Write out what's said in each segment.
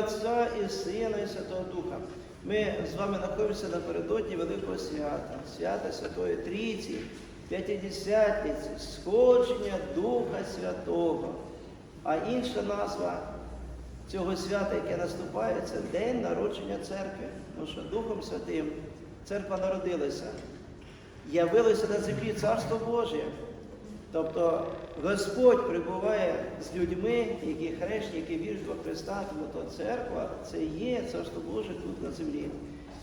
Отця і Сина, і Святого Духа. Ми з вами знаходимося напередодні Великого свята, свята Святої Трійці, П'ятидесятниці, сходження Духа Святого. А інша назва цього свята, яке наступає, це День народження церкви. Тому що Духом Святим церква народилася, явилося на землі Царство Боже. Тобто Господь прибуває з людьми, які хрещені, які вірять во Христа, тому то церква це є Царство Боже тут на землі.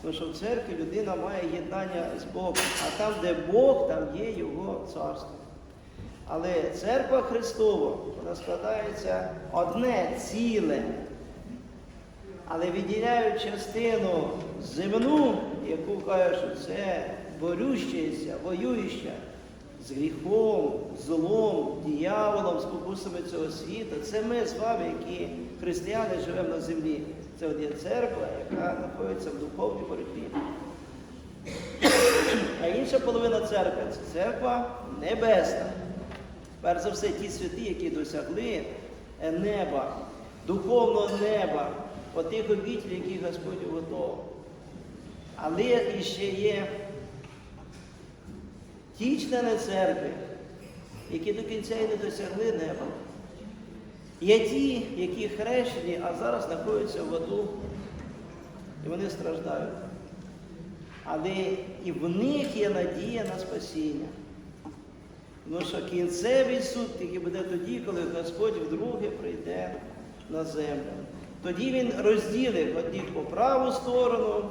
Тому що в церкві людина має єднання з Богом, а там, де Бог, там є Його царство. Але церква Христова, вона складається одне ціле, але відділяють частину земну, яку кажуть, це борющаяся, воююча з гріхом, злом, дияволом, спокусами цього світу. Це ми з вами, які християни, живемо на землі. Це от є церква, яка знаходиться в духовній боротьбі. А інша половина церкви це церква небесна. Перш за все, ті святі, які досягли неба, духовного неба, отих обітель, які Господь готовий. Але іще є ті члени церкви, які до кінця і не досягли неба. Є ті, які хрещені, а зараз знаходяться в аду, і вони страждають. Але і в них є надія на спасіння. Тому що кінцевий суд тільки буде тоді, коли Господь вдруге прийде на землю. Тоді Він розділить одних по праву сторону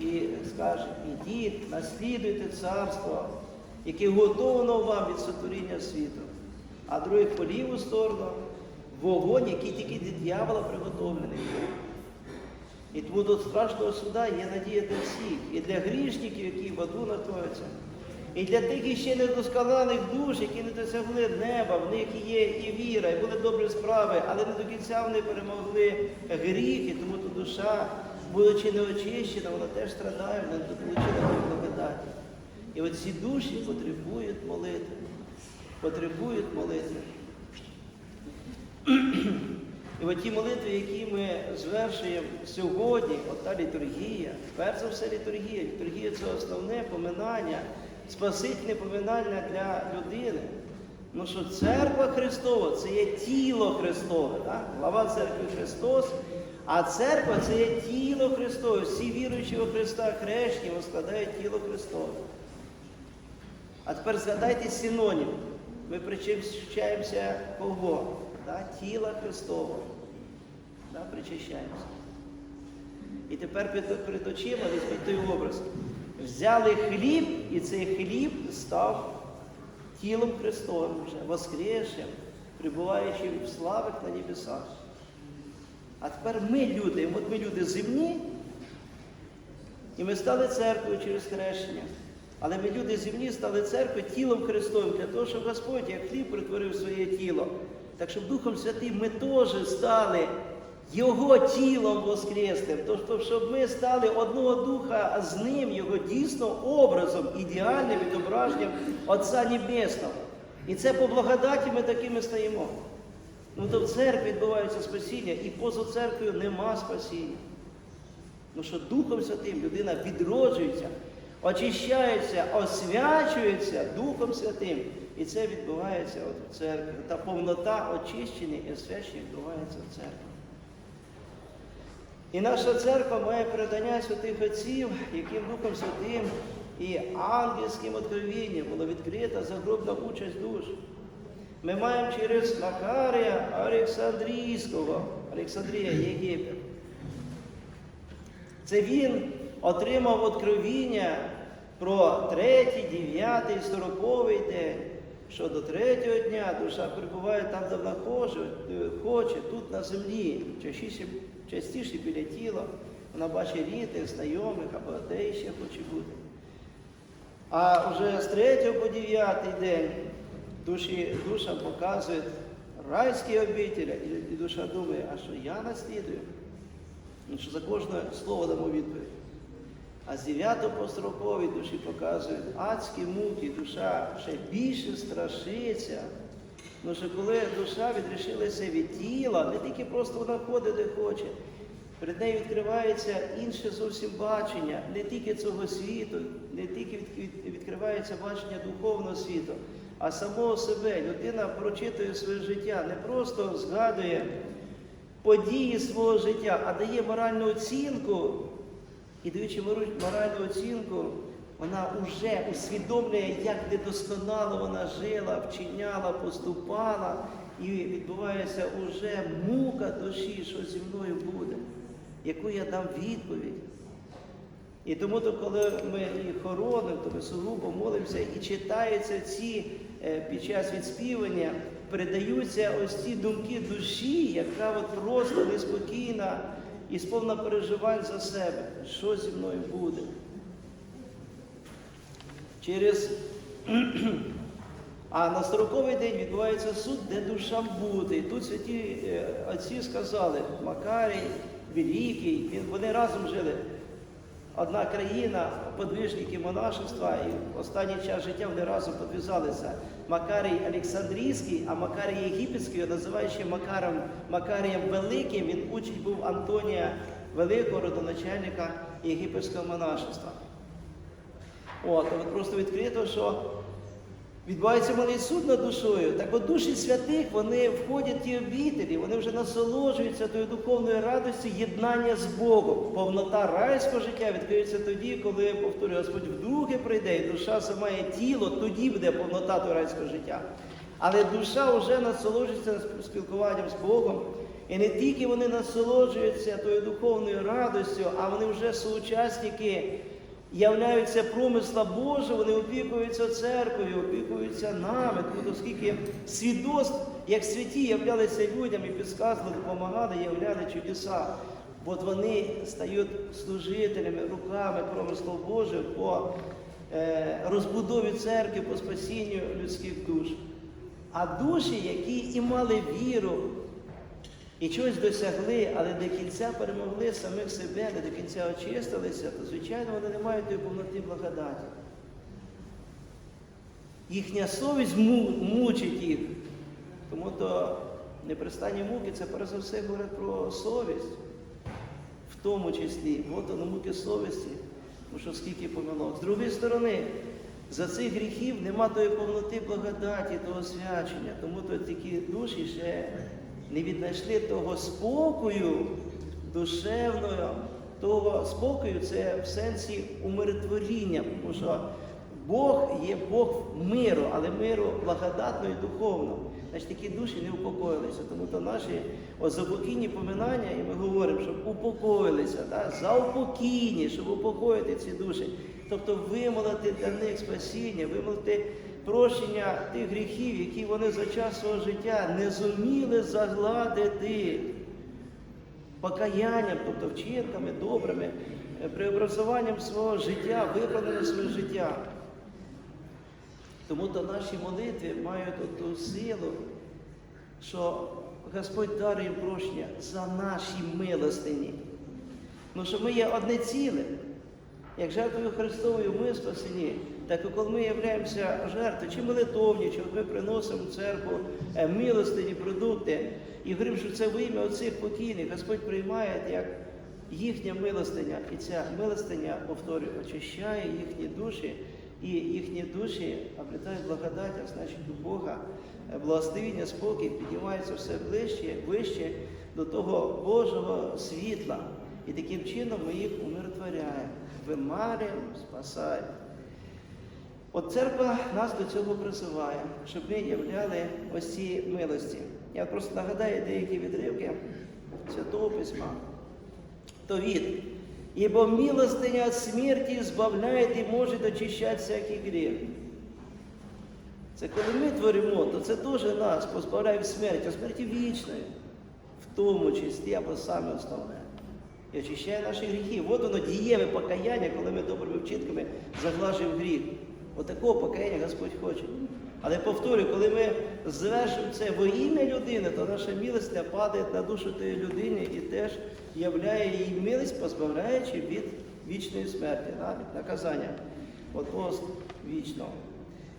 і скаже, ідіть, наслідуйте царство, яке готовано вам від сотворіння світу, а других по ліву сторону вогонь, який тільки для дьявола приготовлений. І тому до страшного суда є надія для всіх, і для грішників, які в аду знаходяться, і для тих іще недосконаних душ, які не досягли неба, в них є і віра, і були добрі справи, але не до кінця вони перемогли гріх, і тому то душа, будучи неочищена, вона теж страдає, вона не отримала благодаті. І от ці душі потребують молитви, потребують молитви. І от ті молитви, які ми звершуємо сьогодні, от та літургія, перш за все літургія. Літургія це основне поминання, спасительне поминання для людини. Ну що церква Христова це є тіло Христове, глава церкви Христос, а церква це є тіло Христове. Всі віруючі у Христа хрещені складають тіло Христове. А тепер згадайте синонім. Ми причащаємося кого? Да? Тіла Христового. Да? Причащаємося. І тепер перед очима візьміть той образ. Взяли хліб, і цей хліб став тілом Христовим вже, воскресшим, прибуваючим в славах на небесах. А тепер ми люди, от ми люди земні, і ми стали церквою через хрещення. Але ми люди земні стали церквою тілом Христовим для того, щоб Господь, як хліб, притворив своє тіло. Так щоб Духом Святим ми теж стали Його тілом воскресним, тобто, щоб ми стали одного духа з Ним, Його дійсно образом, ідеальним відображенням Отця Небесного. І це по благодаті ми такими стаємо. Ну то в церкві відбувається спасіння, і поза церквою нема спасіння. Ну що Духом Святим людина відроджується, очищається, освячується Духом Святим. І це відбувається от в церкві. Та повнота очищення і освячення відбувається в церкві. І наша церква має передання святих отців, яким Духом Святим і ангельським откровінням було відкрита загробна участь душ. Ми маємо через Макарія Олександрійського, Олександрія Єгипет. Це він отримав откровіння про третій, дев'ятий, сороковий день, що до третього дня душа перебуває там, де вона хоче, тут на землі, частіше, частіше біля тіла, вона бачить рідних, знайомих або де ще хоче бути. А вже з третього по дев'ятий день душі, душа показує райські обітелі, і душа думає, а що я наслідую? Ну, що за кожне слово дамо відповідь. А з 9 по 40 душі показують адські муки, душа ще більше страшиться Ну що коли душа відрішилася від тіла, не тільки просто вона ходить де хоче, перед нею відкривається інше зовсім бачення, не тільки цього світу, не тільки від- від- відкривається бачення духовного світу, а самого себе. Людина прочитує своє життя, не просто згадує події свого життя, а дає моральну оцінку. І даючи моральну оцінку, вона вже усвідомлює, як недосконало вона жила, вчиняла, поступала, і відбувається уже мука душі, що зі мною буде, яку я дам відповідь. І тому, то, коли ми їх хоронимо, то ми сугубо молимося і читаються ці під час відспівання, передаються ось ці думки душі, яка от просто неспокійна і сповна переживань за себе, що зі мною буде. Через а на сороковий день відбувається суд, де душам буде. І тут святі е, отці сказали, Макарій, Великий, вони разом жили. Одна країна, подвижники монашества, і останній час життя вони разом підв'язалися. Макарій Олександрійський, а Макарій Єгипетський, ще Макаром, Макарієм Великим, він учень був Антонія Великого, родоначальника єгипетського монашества. От, от просто відкрито, що відбувається малий суд над душою. Так от душі святих, вони входять в ті обітелі, вони вже насолоджуються тою духовною радістю єднання з Богом. Повнота райського життя відкриється тоді, коли, повторюю, Господь вдруге прийде, і душа сама є тіло, тоді буде повнота того райського життя. Але душа вже насолоджується спілкуванням з Богом. І не тільки вони насолоджуються тою духовною радістю, а вони вже соучасники являються промисла Божого, вони опікуються церквою, опікуються нами, тому оскільки свідоцтв, як святі, являлися людям і підказували, допомагали, являли чудеса. От вони стають служителями, руками промислу Божого по е, розбудові церкви, по спасінню людських душ. А душі, які і мали віру, і чогось досягли, але до кінця перемогли самих себе, не до кінця очистилися, то, звичайно, вони не мають тої повноти благодаті. Їхня совість мучить їх. Тому то непристанні муки це перш за все говорить про совість, в тому числі. От воно муки совісті, тому що скільки помилок. З другої сторони, за цих гріхів нема тої повноти благодаті, того свячення. Тому то такі душі ще не віднайшли того спокою душевного, того спокою це в сенсі умиротворіння, тому що Бог є Бог миру, але миру благодатного і духовного. Значить, такі душі не упокоїлися. Тому то наші о, заупокійні поминання, і ми говоримо, щоб упокоїлися, да? заупокійні, щоб упокоїти ці душі. Тобто вимолити для них спасіння, вимолити прощення тих гріхів, які вони за час свого життя не зуміли загладити покаянням, тобто вчинками добрими, е, преобразуванням свого життя, виправленням свого життя. Тому то наші молитви мають ту силу, що Господь дарує прощення за наші милостині. Ну що ми є одне ціле. Як жертвою Христовою ми спасені, так і коли ми являємося жертвою, чи молитовні, чи ми приносимо в церкву е, милостині, продукти, і говоримо, що це во ім'я оцих покійних, Господь приймає як їхня милостиня. І ця милостиня, повторюю, очищає їхні душі, і їхні душі обретають благодать, а значить у Бога е, благословіння, спокій, піднімається все ближче, вище до того Божого світла. І таким чином ми їх умиротворяємо, вимарюємо, спасаємо. От церква нас до цього призиває, щоб ми являли ось ці милості. Я просто нагадаю деякі відривки Святого Письма. То від. Ібо милостиня від смерті збавляє і може очищати всякий гріх. Це коли ми творимо, то це теж нас позбавляє смерті, а смерті вічної, в тому числі або саме основне. І очищає наші гріхи. От воно дієве покаяння, коли ми добрими вчинками заглажуємо гріх. Отакого покаяння Господь хоче. Але повторюю, коли ми звершимо це во ім'я людини, то наша милость не падає на душу тієї людини і теж являє її милість, позбавляючи від вічної смерті, від наказання, от пост вічного.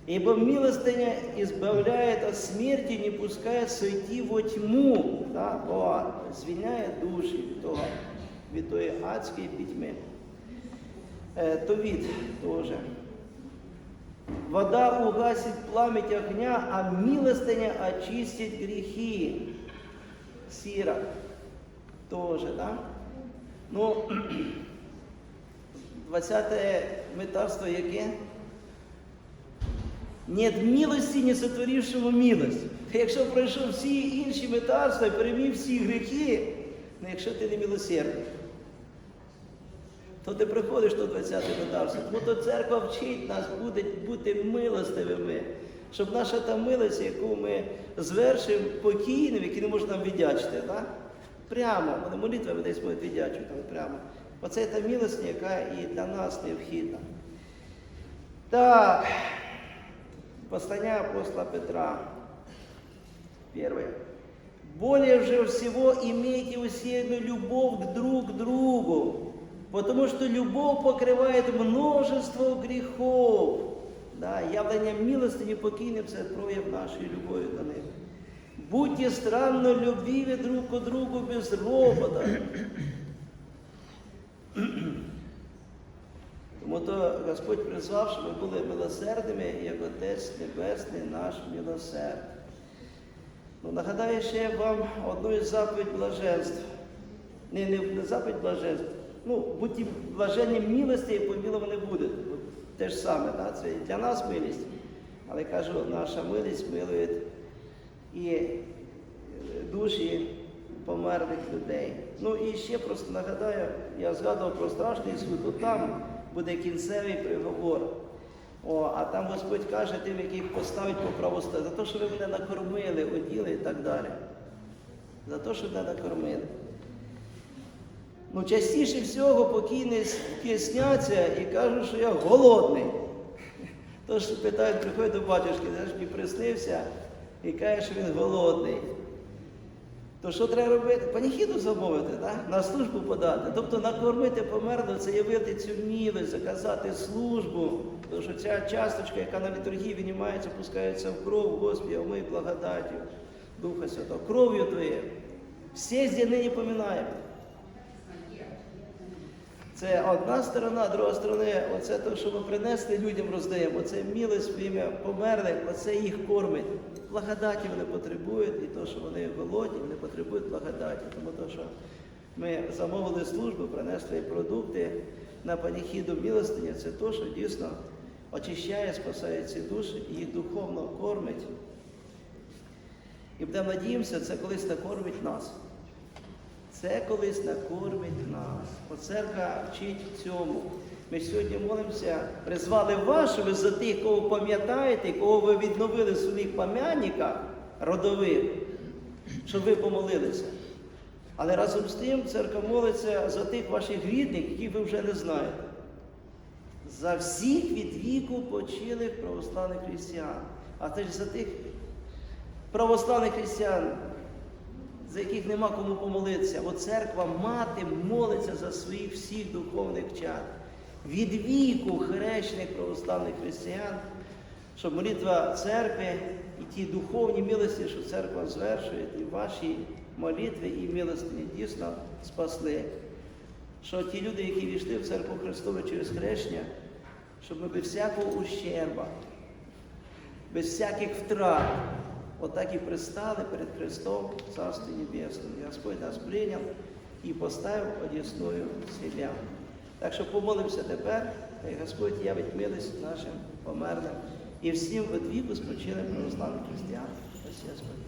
Ибо милостыня избавляет от смерти, не пускает сойти во тьму, да, бо звільняє душі від того, від тої адської пітьми. Е, Товід теж. Вода угасит пламять огня, а милостыня очистит грехи. Сира тоже, да? Ну, 20 метарство яке? Нет милості, не сотворившому милость. Якщо пройшов всі інші метарства і перемів всі гріхи, ну якщо ти не милосердний, то ти приходиш до 20 метарства. Тому то церква вчить нас буде бути милостивими, щоб наша та милость, яку ми звершимо покійним, які не можуть віддячити, да? прямо, вони молитвами десь можуть віддячувати але прямо. Оце та милость, яка і для нас необхідна. Так, послання апостола Петра. Первое. Более же всего имейте усердную любовь к друг другу, потому что любовь покрывает множество грехов. Да, явлення милостині покійним це прояв нашої любові до них. Будьте странно любвиві друг к другу без ропота. Тому то Господь призвав, щоб ми були милосердними, як Отець Небесний наш милосерд. Ну, нагадаю ще вам одну із заповідь блаженств. Не, не, не заповідь блаженств. Ну, будьте блаженні милості, і поміловані будуть. Те ж саме, да? це і для нас милість. Але кажу, наша милість милує і е, душі померлих людей. Ну і ще просто нагадаю, я згадував про страшний суд, от там буде кінцевий приговор. О, а там Господь каже тим, яких поставить по правості, за те, що ви мене накормили, оділи і так далі. За те, що мене накормили. Ну, частіше всього покійні сняться і кажуть, що я голодний. Тож питають, приходять до батюшки, знаєш, мені приснився і каже, що він голодний. То що треба робити? Паніхіду замовити, так? на службу подати. Тобто накормити померлого, це явити цю мілость, заказати службу. Тому що ця часточка, яка на літургії винімається, пускається в кров, Господи, омий благодаттю Духа Святого, кров'ю Твоєю. Всі з нині поминаємо. Це одна сторона, друга сторона, оце те, що ми принесли людям, роздаємо. Оце в ім'я померлих, оце їх кормить. Благодаті вони потребують, і то, що вони голодні, вони потребують благодаті. Тому то, що ми замовили службу, принесли продукти на паніхіду милостині, це то, що дійсно очищає, спасає ці душі і їх духовно кормить. І будемо надіємося, це колись накормить нас. Це колись накормить нас. Бо церква вчить цьому. Ми сьогодні молимося, призвали вас, ви за тих, кого пам'ятаєте, кого ви відновили в своїх пам'ятниках родових, щоб ви помолилися. Але разом з тим церква молиться за тих ваших рідних, яких ви вже не знаєте. За всіх від віку почилих православних християн, а теж за тих православних християн, за яких нема кому помолитися. Бо церква мати молиться за своїх всіх духовних чад. Від віку хрещених православних християн, щоб молитва церкви і ті духовні милості, що церква звершує, і ваші молитви і милостині дійсно спасли. Що ті люди, які війшли в церкву Христову через хрещення, щоб ми без всякого ущерба, без всяких втрат, отак і пристали перед Христом Царство Небесне. Господь нас прийняв і поставив одісною сім'я. Так що помолимося тепер, хай Господь явить милість нашим померлим і всім від віку спочили православним християнам. Ось Господь.